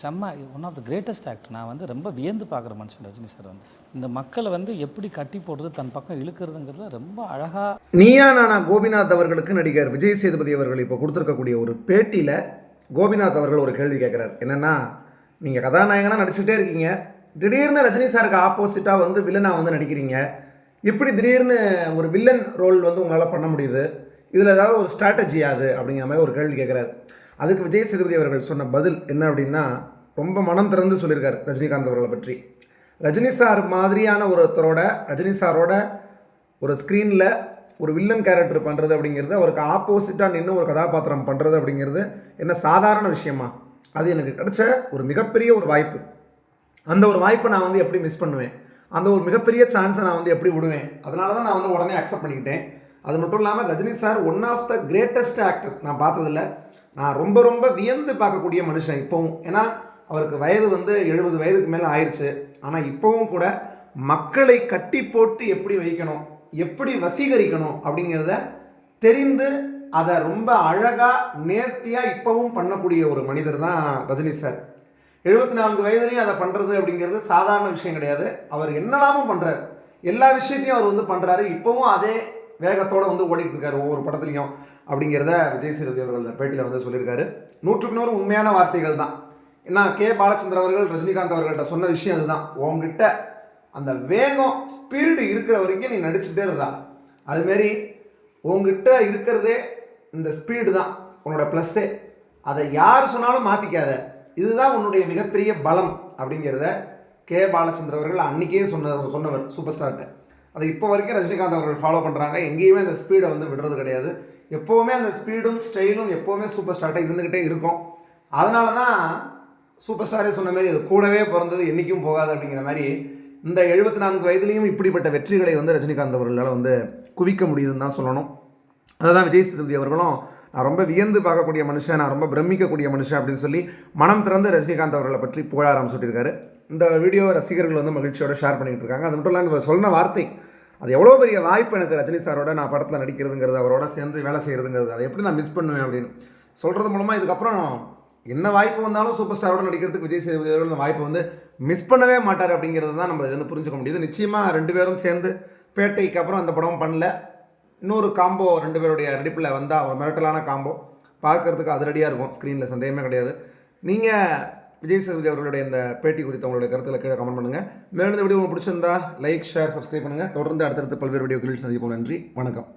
செம்ம one of the greatest actor நான் வந்து ரொம்ப வியந்து பார்க்குற மனுஷன் ரஜினி சார் வந்து. இந்த மக்களை வந்து எப்படி கட்டி போடுறது தன் பக்கம் இழுக்கிறதுங்கிறதுல ரொம்ப அழகாக நீயா நானா கோபிநாத் அவர்களுக்கு நடிகர் விஜய் சேதுபதி அவர்கள் இப்போ கொடுத்துருக்கக்கூடிய ஒரு பேட்டியில் கோபிநாத் அவர்கள் ஒரு கேள்வி கேட்குறாரு. என்னென்னா நீங்கள் கதாநாயகனாக நடிச்சுட்டே இருக்கீங்க. திடீர்னு ரஜினி சாருக்கு ஆப்போசிட்டாக வந்து வில்லனாக வந்து நடிக்கிறீங்க. எப்படி திடீர்னு ஒரு வில்லன் ரோல் வந்து உங்களால் பண்ண முடியுது? இதில் ஏதாவது ஒரு ஸ்ட்ராட்டஜி அது அப்படிங்கிற மாதிரி ஒரு கேள்வி கேட்குறாரு. அதுக்கு விஜய் சேதுபதி அவர்கள் சொன்ன பதில் என்ன அப்படின்னா ரொம்ப மனம் திறந்து சொல்லியிருக்காரு ரஜினிகாந்த் அவர்களை பற்றி. ரஜினி சார் மாதிரியான ஒருத்தரோட ரஜினி சாரோட ஒரு ஸ்க்ரீனில் ஒரு வில்லன் கேரக்டர் பண்ணுறது அப்படிங்கிறது அவருக்கு ஆப்போசிட்டாக நின்று ஒரு கதாபாத்திரம் பண்ணுறது அப்படிங்கிறது என்ன சாதாரண விஷயமா? அது எனக்கு கிடைச்ச ஒரு மிகப்பெரிய ஒரு வாய்ப்பு. அந்த ஒரு வாய்ப்பை நான் வந்து எப்படி மிஸ் பண்ணுவேன்? அந்த ஒரு மிகப்பெரிய சான்ஸை நான் வந்து எப்படி விடுவேன்? அதனால தான் நான் வந்து உடனே அக்செப்ட் பண்ணிக்கிட்டேன். அது மட்டும் இல்லாமல் Rajini sir one of the greatest actor நான் பார்த்ததில்ல. நான் ரொம்ப ரொம்ப வியந்து பார்க்கக்கூடிய மனுஷன் இப்போவும். ஏன்னா அவருக்கு வயது வந்து எழுபது வயதுக்கு மேலே ஆயிடுச்சு ஆனால் இப்போவும் கூட மக்களை கட்டி போட்டு எப்படி வைக்கணும் எப்படி வசீகரிக்கணும் அப்படிங்கிறத தெரிந்து அதை ரொம்ப அழகாக நேர்த்தியாக இப்போவும் பண்ணக்கூடிய ஒரு மனிதர் தான் ரஜினி சார். எழுபத்தி நான்கு வயதுலேயும் அதை பண்ணுறது அப்படிங்கிறது சாதாரண விஷயம் கிடையாது. அவர் என்னெல்லாமும் பண்ணுறாரு எல்லா விஷயத்தையும் அவர் வந்து பண்ணுறாரு இப்போவும் அதே வேகத்தோடு வந்து ஓடிட்டு இருக்காரு ஒவ்வொரு படத்துலையும் அப்படிங்கிறத விஜய் சேதுபதி அவர்கள் பேட்டியில் வந்து சொல்லியிருக்காரு. நூற்றுக்கு நூறு உண்மையான வார்த்தைகள் தான். ஏன்னா கே. பாலச்சந்தர் அவர்கள் ரஜினிகாந்த் அவர்கள்ட்ட சொன்ன விஷயம் அதுதான். உங்ககிட்ட அந்த வேகம் ஸ்பீடு இருக்கிற வரைக்கும் நீ நடிச்சுட்டே இருடா. அதுமாரி உங்ககிட்ட இருக்கிறதே இந்த ஸ்பீடு தான். உன்னோட ப்ளஸ்ஸே அதை யார் சொன்னாலும் மாற்றிக்காத இதுதான் உன்னுடைய மிகப்பெரிய பலம் அப்படிங்கிறத கே. பாலச்சந்தர் அவர்கள் அன்றைக்கே சொன்ன சொன்னவர் சூப்பர் ஸ்டார்ட்ட அதை இப்போ வரைக்கும் ரஜினிகாந்த் அவர்கள் ஃபாலோ பண்ணுறாங்க எங்கேயுமே அந்த ஸ்பீடை வந்து விடுறது கிடையாது. எப்போவுமே அந்த ஸ்பீடும் ஸ்டைலும் எப்போவுமே சூப்பர் ஸ்டார்ட்டாக இருந்துக்கிட்டே இருக்கும். அதனால தான் சூப்பர் ஸ்டாரே சொன்ன மாதிரி அது கூடவே பிறந்தது என்றைக்கும் போகாது அப்படிங்கிற மாதிரி இந்த எழுபத்தி நான்கு வயதுலேயும் இப்படிப்பட்ட வெற்றிகளை வந்து ரஜினிகாந்த் அவர்களால் வந்து குவிக்க முடியுதுன்னு தான் சொல்லணும். அதுதான் விஜய் சேதுபதி அவர்களும் நான் ரொம்ப வியந்து பார்க்கக்கூடிய மனுஷன் நான் ரொம்ப பிரமிக்கக்கூடிய மனுஷன் அப்படின்னு சொல்லி மனம் திறந்து ரஜினிகாந்த் அவர்களை பற்றி புகழாரம் சொல்லியிருக்காரு இந்த வீடியோ ரசிகர்கள் வந்து மகிழ்ச்சியோட ஷேர் பண்ணிகிட்டு இருக்காங்க. அது மட்டும் இல்லாமல் இவர் சொன்ன வார்த்தை அது எவ்வளோ பெரிய வாய்ப்பு எனக்கு ரஜினி சாரோட நான் படத்தில் நடிக்கிறதுங்கிறது அவரோட சேர்ந்து வேலை செய்கிறதுங்கிறது அதை எப்படி நான் மிஸ் பண்ணுவேன் அப்படின்னு. சொல்கிறது மூலமாக இதுக்கப்புறம் என்ன வாய்ப்பு வந்தாலும் சூப்பர் ஸ்டாரோட நடிக்கிறதுக்கு விஜய் சேதுபதி அவர்கள் அந்த வாய்ப்பை வந்து மிஸ் பண்ணவே மாட்டார் அப்படிங்கிறது தான் நம்ம வந்து புரிஞ்சுக்க முடியுது. நிச்சயமாக ரெண்டு பேரும் சேர்ந்து பேட்டைக்கு அப்புறம் அந்த படம் பண்ணல. இன்னொரு காம்போ ரெண்டு பேருடைய நடிப்பில் வந்தால் ஒரு மிரட்டலான காம்போ பார்க்கறதுக்கு அதிரடியாக இருக்கும். ஸ்க்ரீனில் சந்தேகமே கிடையாது. நீங்கள் விஜய் சேதுபதி அவர்களுடைய இந்த பேட்டி குறித்த உங்களுடைய கருத்துக்களை கீழே கமெண்ட் பண்ணுங்கள் மேலும் இந்த வீடியோ உங்களுக்கு பிடிச்சிருந்தா லைக் ஷேர் சப்ஸ்கிரைப் பண்ணுங்கள் தொடர்ந்து அடுத்தடுத்து பல்வேறு வீடியோக்களில் சந்திப்போம். நன்றி. வணக்கம்.